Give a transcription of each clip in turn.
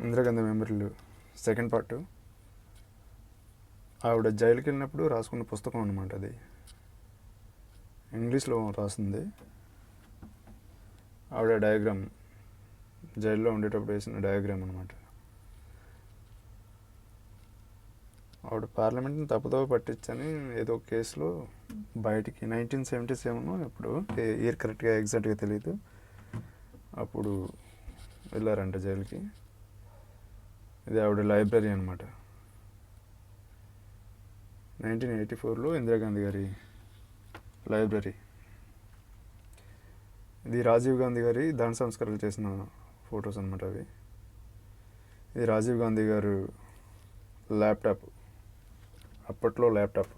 ఇంద్రగంధ మెమరీలు second part. ఆవిడ జైలుకి వెళ్ళినప్పుడు రాసుకున్న పుస్తకం అనమాట అది. ఇంగ్లీష్లో రాసింది. ఆవిడ డయాగ్రామ్. జైల్లో ఉండేటప్పుడు వేసిన డయాగ్రామ్ అనమాట ఆవిడ పార్లమెంట్ని తప్పుదోవ పట్టించని ఏదో కేసులో బయటికి నైన్టీన్ సెవెంటీ సెవెన్ ఇప్పుడు ఇయర్ కరెక్ట్గా ఎగ్జాక్ట్గా తెలియదు అప్పుడు వెళ్ళారంట జైలుకి. ఇది ఆవిడ లైబ్రరీ అనమాట నైన్టీన్ ఎయిటీ ఫోర్లో ఇందిరాగాంధీ గారి లైబ్రరీ. ఇది రాజీవ్ గాంధీ గారి దాన సంస్కరణలు చేసిన ఫొటోస్ అనమాట అవి. ఇది రాజీవ్ గాంధీ గారు ల్యాప్టాప్. అప్పట్లో ల్యాప్టాప్.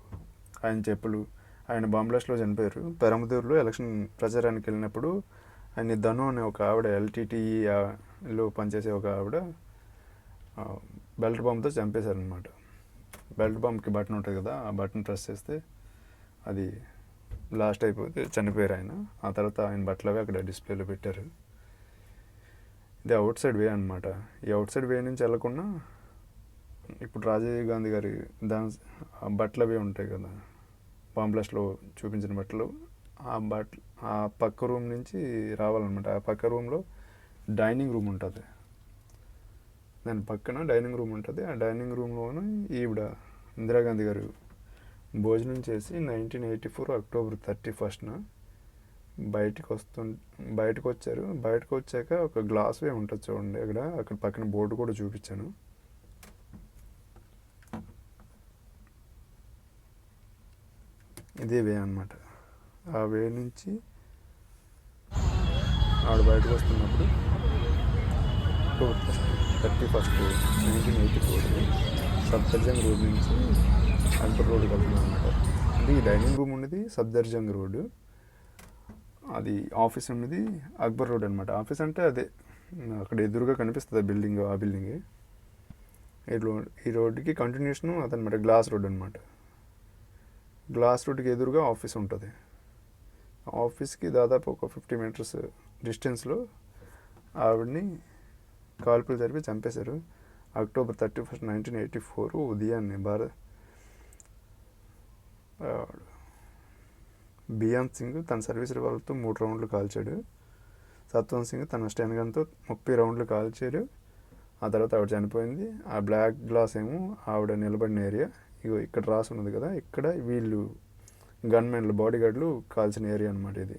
ఆయన చెప్పులు ఆయన బాంబ్లాస్ట్లో చనిపోయారు. పెరమదూరులో ఎలక్షన్ ప్రచారానికి వెళ్ళినప్పుడు ఆయన ధను అనే ఒక ఆవిడ ఎల్టీటీఈలో పనిచేసే ఒక ఆవిడ బెల్ట్ బాంబ్తో చంపేశారనమాట బెల్ట్ బాంబ్కి బటన్ ఉంటుంది కదా ఆ బటన్ ప్రెస్ చేస్తే అది లాస్ట్ అయిపోతే చనిపోయారు ఆయన. ఆ తర్వాత ఆయన బట్టలవి అక్కడ డిస్ప్లేలో పెట్టారు. ఇది అవుట్ సైడ్ వే అనమాట ఈ అవుట్ సైడ్ వే నుంచి వెళ్ళకుండా ఇప్పుడు రాజీవ్ గాంధీ గారి దాని ఆ బట్టలు ఉంటాయి కదా పాంప్లెస్లో చూపించిన బట్టలు ఆ బట్ ఆ పక్క రూమ్ నుంచి రావాలన్నమాట. ఆ పక్క రూమ్లో డైనింగ్ రూమ్ ఉంటుంది. దాని పక్కన డైనింగ్ రూమ్ ఉంటుంది. ఆ డైనింగ్ రూమ్లోనే ఈవిడ ఇందిరాగాంధీ గారు భోజనం చేసి nineteen eighty four October thirty ఫస్ట్న బయటికి వస్తు బయటకు వచ్చారు బయటకు వచ్చాక ఒక గ్లాస్ వే ఉంటుంది చూడండి. అక్కడ అక్కడ పక్కన బోర్డు కూడా చూపించాను. ఇదే వే అనమాట ఆ వే నుంచి ఆవిడ బయటకు వస్తున్నప్పుడు thirty first nineteen eighty four Safdarjung road నుంచి అక్బర్ రోడ్కి వెళ్తున్నాం అనమాట అంటే ఈ డైనింగ్ రూమ్ ఉన్నది సబ్దర్జంగ్ రోడ్డు అది ఆఫీస్ ఉన్నది అక్బర్ రోడ్ అనమాట ఆఫీస్ అంటే అదే. అక్కడ ఎదురుగా కనిపిస్తుంది బిల్డింగ్ ఆ బిల్డింగ్. ఈ రోడ్ ఈ రోడ్డుకి కంటిన్యూషన్ అదనమాట గ్లాస్ రోడ్ అనమాట గ్లాస్ రోడ్కి ఎదురుగా ఆఫీస్ ఉంటుంది. ఆఫీస్కి దాదాపు ఒక ఫిఫ్టీ మీటర్స్ డిస్టెన్స్లో ఆవిడ్ని కాల్పులు జరిపి చంపేశారు. October thirty first nineteen eighty four ఉదయాన్నే భారత్ బియాన్ సింగ్ తన సర్వీస్ రివాల్వర్తో మూడు రౌండ్లు కాల్చాడు. సత్వంత్ సింగ్ తన స్టెన్ గన్తో ముప్పై రౌండ్లు కాల్చాడు. ఆ తర్వాత ఆవిడ చనిపోయింది. ఆ బ్లాక్ గ్లాస్ ఏమో ఆవిడ నిలబడిన ఏరియా. ఇగో ఇక్కడ రాసి ఉన్నది కదా ఇక్కడ వీళ్ళు గన్మెన్లు బాడీ గార్డులు కాల్చిన ఏరియా అనమాట ఇది.